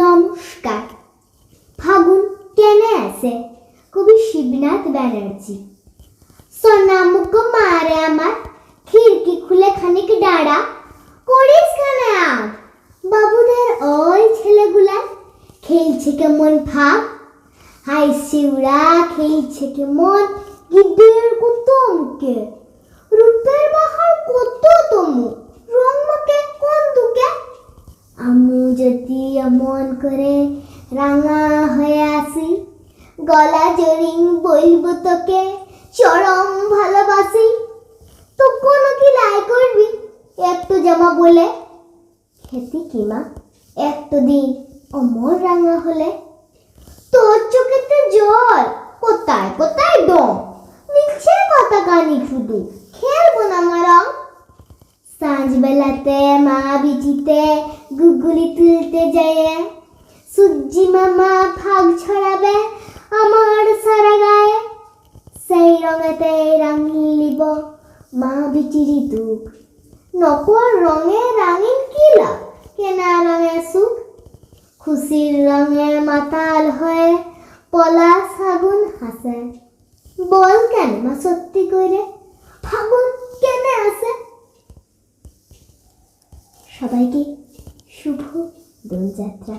নমস্কার। ফাগুন কেনে আছে কবি শিবনাথ ব্যানার্জি। সোনামুখ মারে আমার, খিড়কি খুলে খানিক ডাড়া করিস আগ বাবুদের ওই ছেলেগুলা খেলছে কেমন ভাব? হাই শিউরা, খেলছে কেমন গিদ্দের কত আমু যদি এমন করে রাঙা হয়ে আসি, গলা জরিং বলব তোকে, চরম ভালোবাসি। তো কোনো কি লাই করবি? একটু জামা বলে। খেতি কি মা? একটু দিন অমর রাঙা হলে, তোর চোখেতে জল, কোথায় কোথায় ডম? মিছে কথা কানি শুধু। সাঁঝবেলাতে মা বিচিতে গুগুলি তুলতে যায়। সূর্যি মামা ভাগ ছড়াবে আমার সারা গায়ে। সেই রঙেতে রাঙিয়ে লিব মা বিচিরি দুঃখ নকল রঙে রাঙিন কি লাভ? কেনা রঙে সুখ। খুশির রঙে মাতাল হয়ে পলা সাগুন হাসে। বল কেন মা সত্যি করে ফাগুন কেনে আসে সবাইকে শুভ দোলযাত্রা।